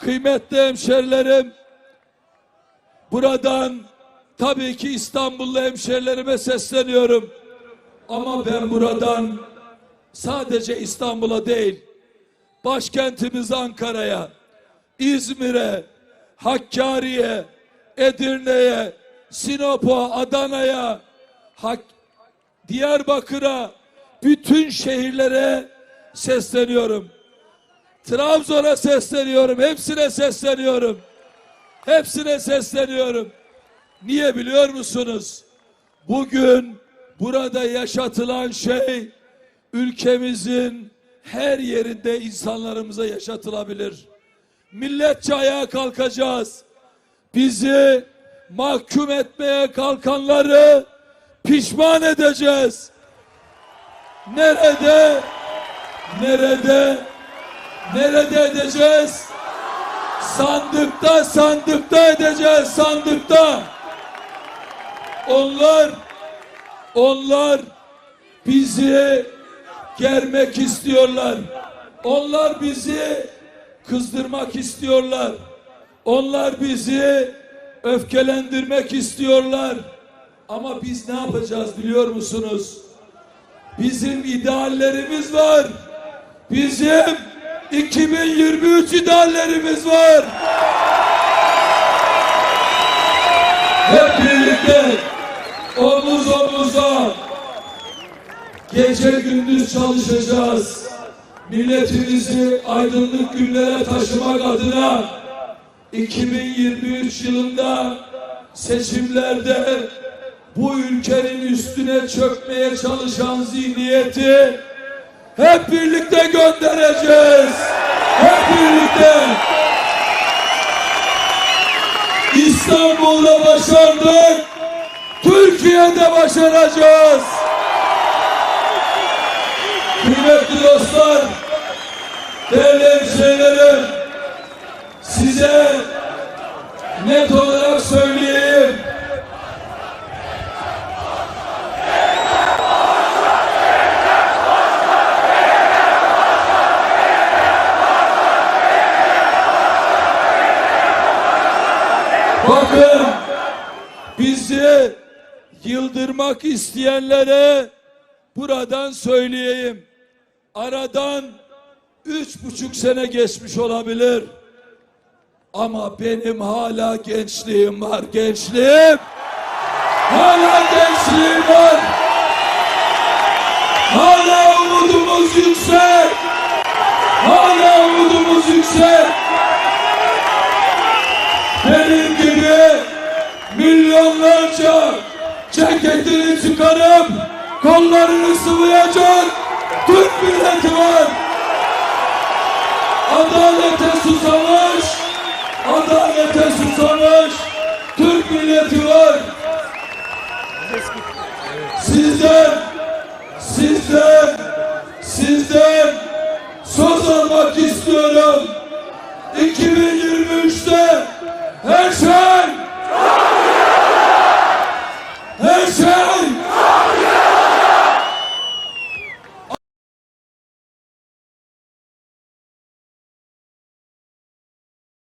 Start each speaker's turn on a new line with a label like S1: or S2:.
S1: Kıymetli hemşerilerim, buradan tabii ki İstanbullu hemşerilerime sesleniyorum. Ama ben buradan sadece İstanbul'a değil, başkentimiz Ankara'ya, İzmir'e, Hakkari'ye, Edirne'ye, Sinop'a, Adana'ya, Hak Diyarbakır'a, bütün şehirlere sesleniyorum. Trabzon'a sesleniyorum, hepsine sesleniyorum. Hepsine sesleniyorum. Niye biliyor musunuz? Bugün burada yaşatılan şey ülkemizin her yerinde insanlarımıza yaşatılabilir. Milletçe ayağa kalkacağız. Bizi mahkum etmeye kalkanları pişman edeceğiz. Nerede? Nerede? Nerede edeceğiz? Sandıkta, sandıkta edeceğiz, sandıkta. Onlar, onlar bizi germek istiyorlar. Onlar bizi kızdırmak istiyorlar. Onlar bizi öfkelendirmek istiyorlar. Ama biz ne yapacağız biliyor musunuz? Bizim ideallerimiz var. Bizim 2023 ideallerimiz var. Hep birlikte omuz omuza gece gündüz çalışacağız. Milletimizi aydınlık günlere taşımak adına 2023 yılında seçimlerde bu ülkenin üstüne çökmeye çalışan zihniyeti hep birlikte göndereceğiz. Hep birlikte. İstanbul'da başardık. Türkiye'de başaracağız. Kıymetli dostlar, değerli hemşehrilerim, size net olarak söyleyeyim. Bizi yıldırmak isteyenlere buradan söyleyeyim. Aradan üç buçuk sene geçmiş olabilir. Ama benim hala gençliğim var gençliğim. Hala gençliğim var. Hala umudumuz yüksek. Hala umudumuz yüksek. Milyonlarca ceketini çıkarıp kollarını sıvayacak Türk milleti var. Adalete susamış, adalete susamış Türk milleti var.